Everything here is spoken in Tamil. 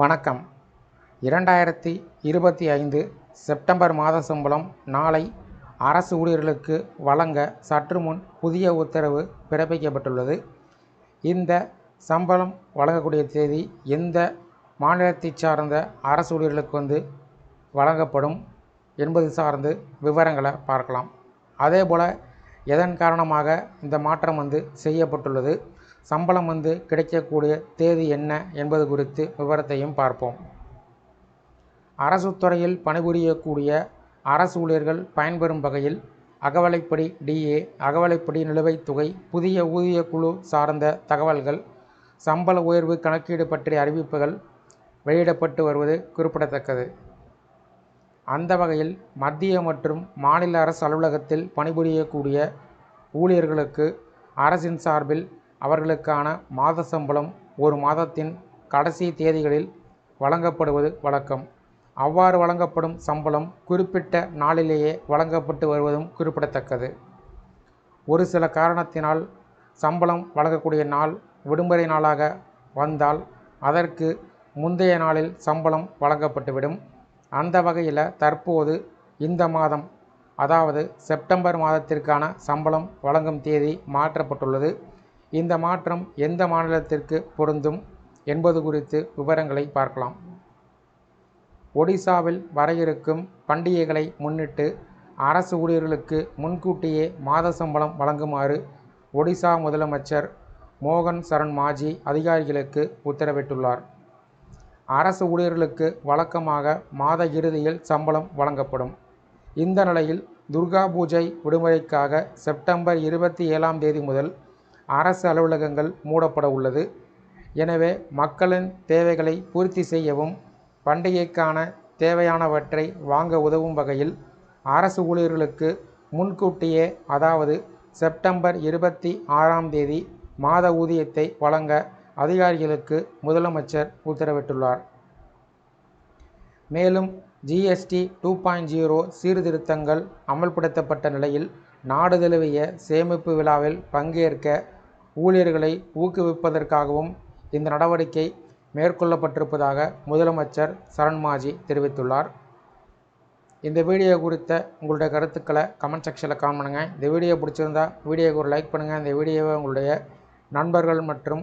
வணக்கம். இரண்டாயிரத்தி இருபத்தி ஐந்து செப்டம்பர் மாத சம்பளம் நாளை அரசு ஊழியர்களுக்கு வழங்க சற்றுமுன் புதிய உத்தரவு பிறப்பிக்கப்பட்டுள்ளது. இந்த சம்பளம் வழங்கக்கூடிய தேதி எந்த மாநிலத்தைச் சார்ந்த அரசு ஊழியர்களுக்கு வந்து வழங்கப்படும் என்பது சார்ந்து விவரங்களை பார்க்கலாம். அதேபோல் எதன் காரணமாக இந்த மாற்றம் வந்து செய்யப்பட்டுள்ளது? சம்பளம் வந்து கிடைக்கக்கூடிய தேதி என்ன என்பது குறித்து விவரத்தையும் பார்ப்போம். அரசு துறையில் பணிபுரியக்கூடிய அரசு ஊழியர்கள் பயன்பெறும் வகையில் அகவலைப்படி டிஏ அகவலைப்படி நிலுவைத் தொகை புதிய ஊதிய குழு சார்ந்த தகவல்கள் சம்பள உயர்வு கணக்கீடு பற்றிய அறிவிப்புகள் வெளியிடப்பட்டு வருவது குறிப்பிடத்தக்கது. அந்த வகையில் மத்திய மற்றும் மாநில அரசு அலுவலகத்தில் பணிபுரியக்கூடிய ஊழியர்களுக்கு அரசின் சார்பில் அவர்களுக்கான மாத சம்பளம் ஒரு மாதத்தின் கடைசி தேதிகளில் வழங்கப்படுவது வழக்கம். அவ்வாறு வழங்கப்படும் சம்பளம் குறிப்பிட்ட நாளிலேயே வழங்கப்பட்டு வருவதும் குறிப்பிடத்தக்கது. ஒரு சில காரணத்தினால் சம்பளம் வழங்கக்கூடிய நாள் விடுமுறை நாளாக வந்தால் அதற்கு முந்தைய நாளில் சம்பளம் வழங்கப்பட்டுவிடும். அந்த வகையில் தற்போது இந்த மாதம் அதாவது செப்டம்பர் மாதத்திற்கான சம்பளம் வழங்கும் தேதி மாற்றப்பட்டுள்ளது. இந்த மாற்றம் எந்த மாநிலத்திற்கு பொருந்தும் என்பது குறித்து விவரங்களை பார்க்கலாம். ஒடிசாவில் வர இருக்கும் பண்டிகைகளை முன்னிட்டு அரசு ஊழியர்களுக்கு முன்கூட்டியே மாத சம்பளம் வழங்குமாறு ஒடிசா முதலமைச்சர் மோகன் சரண் மாஜி அதிகாரிகளுக்கு உத்தரவிட்டுள்ளார். அரசு ஊழியர்களுக்கு வழக்கமாக மாத இறுதியில் சம்பளம் வழங்கப்படும். இந்த நிலையில் துர்கா பூஜை விடுமுறைக்காக செப்டம்பர் இருபத்தி ஏழாம் தேதி முதல் அரசு அலுவலகங்கள் மூடப்பட உள்ளது. எனவே மக்களின் தேவைகளை பூர்த்தி செய்யவும் பண்டிகைக்கான தேவையானவற்றை வாங்க உதவும் வகையில் அரசு ஊழியர்களுக்கு முன்கூட்டியே அதாவது செப்டம்பர் இருபத்தி ஆறாம் தேதி மாத ஊதியத்தை வழங்க அதிகாரிகளுக்கு முதலமைச்சர் உத்தரவிட்டுள்ளார். மேலும் ஜிஎஸ்டி டூ பாயிண்ட் ஜீரோ சீர்திருத்தங்கள் அமல்படுத்தப்பட்ட நிலையில் நாடு தழுவிய சேமிப்பு விழாவில் பங்கேற்க ஊழியர்களை ஊக்குவிப்பதற்காகவும் இந்த நடவடிக்கை மேற்கொள்ளப்பட்டிருப்பதாக முதலமைச்சர் சரண்மாஜி தெரிவித்துள்ளார். இந்த வீடியோ குறித்த உங்களுடைய கருத்துக்களை கமெண்ட் செக்ஷனில் காமெண்ட் பண்ணுங்கள் இந்த வீடியோ பிடிச்சிருந்தா வீடியோக்கு ஒரு லைக் பண்ணுங்கள் இந்த வீடியோவை உங்களுடைய நண்பர்கள் மற்றும்